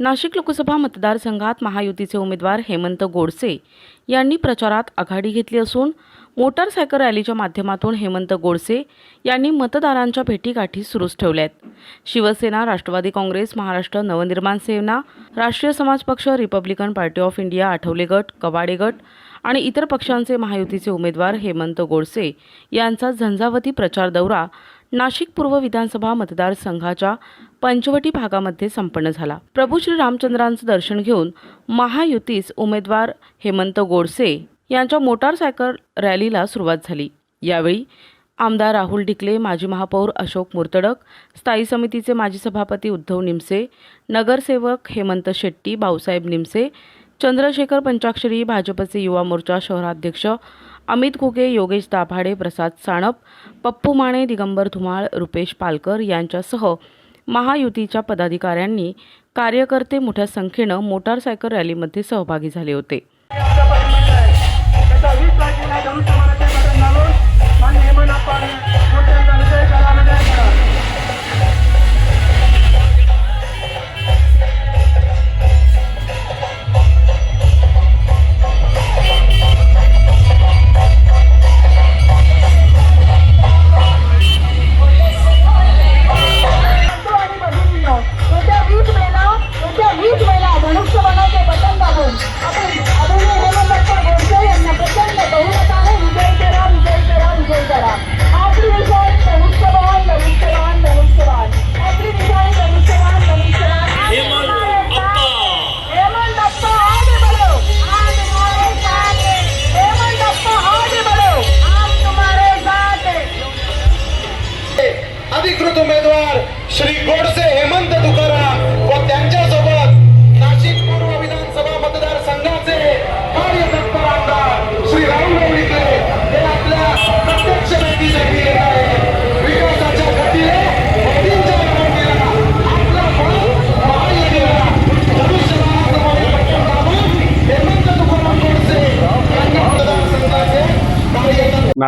नाशिक लोकसभा मतदारसंघात महायुतीचे उमेदवार हेमंत गोडसे यांनी प्रचारात आघाडी घेतली असून मोटारसायकल रॅलीच्या माध्यमातून हेमंत गोडसे यांनी मतदारांच्या भेटीगाठी सुरूच ठेवल्या आहेत Shiv Sena Rashtrawadi Congress Maharashtra Navnirman Sena Rashtriya Samaj Paksha Republican Party of India Athawale गट कवाडे गट आणि इतर पक्षांचे महायुतीचे उमेदवार हेमंत गोडसे यांचा झंझावती प्रचार दौरा नाशिक पूर्व विधानसभा मतदारसंघाच्या पंचवटी भागामध्ये संपन्न झाला. प्रभू श्री रामचंद्रांचं दर्शन घेऊन महायुतीस उमेदवार हेमंत गोडसे यांच्या मोटारसायकल रॅलीला सुरुवात झाली. यावेळी आमदार राहुल ढिकले माजी महापौर अशोक मुर्तडक स्थायी समितीचे माजी सभापती उद्धव निमसे नगरसेवक हेमंत शेट्टी भाऊसाहेब निमसे चंद्रशेखर पंचाक्षरी भाजपचे युवा मोर्चा शहराध्यक्ष अमित घुगे योगेश दाभाडे प्रसाद साणप पप्पू माने दिगंबर धुमाळ रुपेश पालकर यांच्यासह महायुतीच्या पदाधिकाऱ्यांनी कार्यकर्ते मोठ्या संख्येनं मोटारसायकल रॅलीमध्ये सहभागी झाले होते.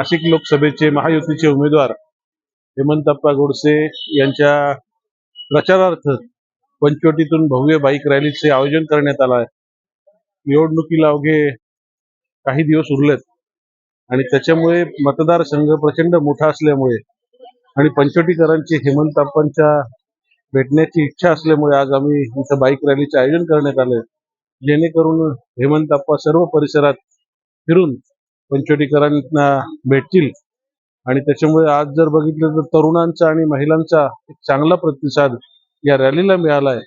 नाशिक लोकसभेचे महायुतीचे उमेदवार हेमंतप्पा गोडसे यांच्या प्रचारार्थ पंचवटीतून भव्य बाईक रॅलीचे आयोजन करण्यात आलं आहे. निवडणुकीला अवघे काही दिवस उरलेत आणि त्याच्यामुळे मतदारसंघ प्रचंड मोठा असल्यामुळे आणि पंचवटीकरांची हेमंतप्पांच्या भेटण्याची इच्छा असल्यामुळे आज आम्ही इथं बाईक रॅलीचे आयोजन करण्यात आलंय. जेणेकरून हेमंतप्पा सर्व परिसरात फिरून पंचवटीकरांना भेटतील. आणि त्याच्यामुळे आज जर बघितलं तर तरुणांचा आणि महिलांचा एक चांगला प्रतिसाद या रॅलीला मिळाला आहे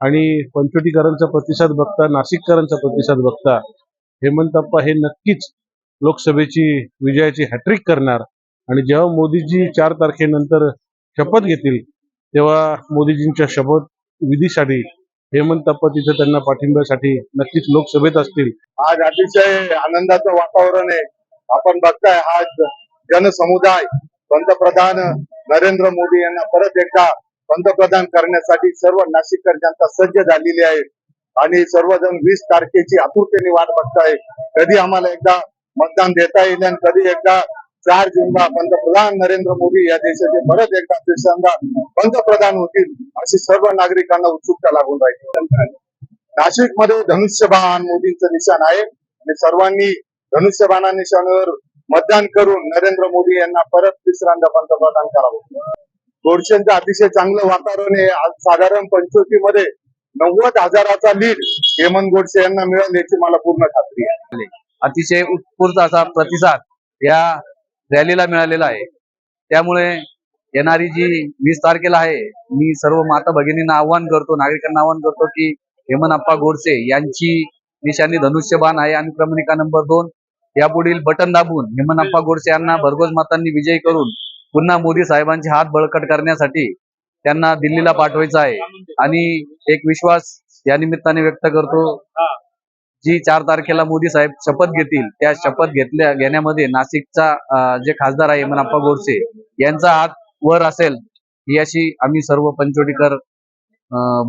आणि पंचवटीकरांचा प्रतिसाद बघता नाशिककरांचा प्रतिसाद बघता हेमंतप्पा हे नक्कीच लोकसभेची विजयाची हॅट्रिक करणार. आणि जेव्हा मोदीजी चार तारखेनंतर शपथ घेतील तेव्हा मोदीजींच्या शपथ विधीसाठी हेमंतप्पा तिथे त्यांना पाठिंब्यासाठी नक्कीच लोकसभेत असतील. आज अतिशय आनंदाचं वातावरण आहे. आपण बघताय हा जनसमुदाय पंतप्रधान नरेंद्र मोदी यांना परत एकदा पंतप्रधान करण्यासाठी सर्व नाशिककर जनता सज्ज झालेली आहे. आणि सर्वजण वीस तारखेची आतुरतेने वाट बघताय कधी आम्हाला एकदा मतदान देता येईल आणि कधी एकदा चार जूनला पंतप्रधान नरेंद्र मोदी या देशाचे परत एकदा दुसऱ्यांदा पंतप्रधान होतील अशी सर्व नागरिकांना उत्सुकता लागून राहिली. नाशिकमध्ये धनुष्यबाण मोदींचं निशाण आहे. आणि सर्वांनी धनुष्यबाणा निशाणावर मतदान करून नरेंद्र मोदी यांना परत तिसऱ्यांदा पंतप्रधान करावं. गोडशेंचं अतिशय चांगलं वातावरण आहे. आज साधारण पंचवटीमध्ये नव्वद हजाराचा लीड हेमंत गोडसे यांना मिळेल याची मला पूर्ण खात्री आहे. अतिशय उत्स्फूर्त असा प्रतिसाद या रॅलीला मिळालेला आहे. त्यामुळे येणारी जी वीस तारखेला आहे मी सर्व माता भगिनींना आव्हान करतो नागरिकांना आव्हान करतो की हेमनप्पा गोडसे यांची निशाणी धनुष्यबाण आहे आणि क्रमांका नंबर दोन. यापुढील बटन दाबून हेमनप्पा गोडसे यांना भरघोस मातांनी विजयी करून पुन्हा मोदी साहेबांचे हात बळकट करण्यासाठी त्यांना दिल्लीला पाठवायचं आहे. आणि एक विश्वास या निमित्ताने व्यक्त करतो. जी चार तारखेला मोदी साहेब शपथ घेतील त्या शपथ घेतल्या घेण्यामध्ये नाशिकचा जे खासदार आहे मनप्पा गोडसे यांचा हात वर असेल ही अशी आम्ही सर्व पंचवटीकर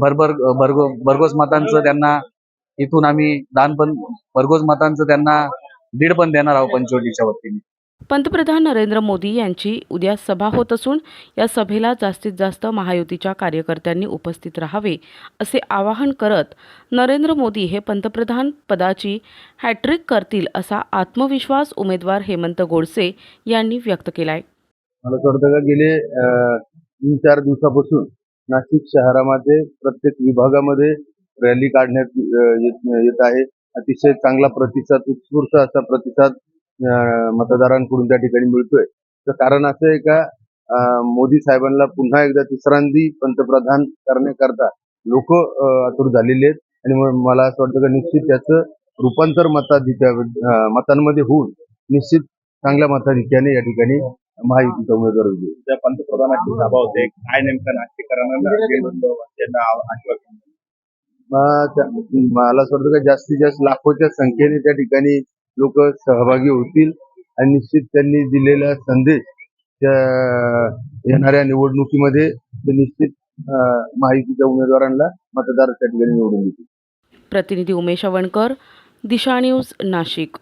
भरभर भरगो भरघोस मतांचं त्यांना इथून आम्ही दान पण भरघोस मतांचं त्यांना दीड पण देणार आहोत पंचवटीच्या वतीने. पंतप्रधान नरेंद्र मोदी यांची उद्या सभा होत असून या सभेला जास्तीत जास्त महायुतीच्या कार्यकर्त्यांनी उपस्थित राहावे असे आवाहन करत नरेंद्र मोदी हे पंतप्रधान पदाची हॅट्रिक करतील असा आत्मविश्वास उमेदवार हेमंत गोडसे यांनी व्यक्त केलाय. मला असं वाटतं का गेले तीन चार दिवसापासून नाशिक शहरामध्ये प्रत्येक विभागामध्ये रॅली काढण्यात येत आहे. अतिशय चांगला प्रतिसाद उत्स्फूर्त असा प्रतिसाद मतदारांकडून त्या ठिकाणी मिळतोय. तर कारण असं आहे का मोदी साहेबांना पुन्हा एकदा तिसऱ्यांदी पंतप्रधान करण्याकरता लोक आतुर झालेले आहेत. आणि मग मला असं वाटतं का निश्चित त्याचं रूपांतर मताधिक्या मतांमध्ये होऊन निश्चित चांगल्या मताधिक्याने या ठिकाणी महायुतीचा उमेदवार विजयी त्या पंतप्रधानाची सभा होते काय नेमकं नाशिककरांना आश्वासन. मला असं वाटतं का जास्तीत जास्त लाखोच्या संख्येने त्या ठिकाणी लोक सहभागी होतील आणि निश्चित त्यांनी दिलेला संदेश त्या येणाऱ्या निवडणुकीमध्ये ते निश्चित माहितीच्या उमेदवारांना मतदार त्या ठिकाणी निवडून देतील. प्रतिनिधी उमेश अवणकर दिशा न्यूज नाशिक.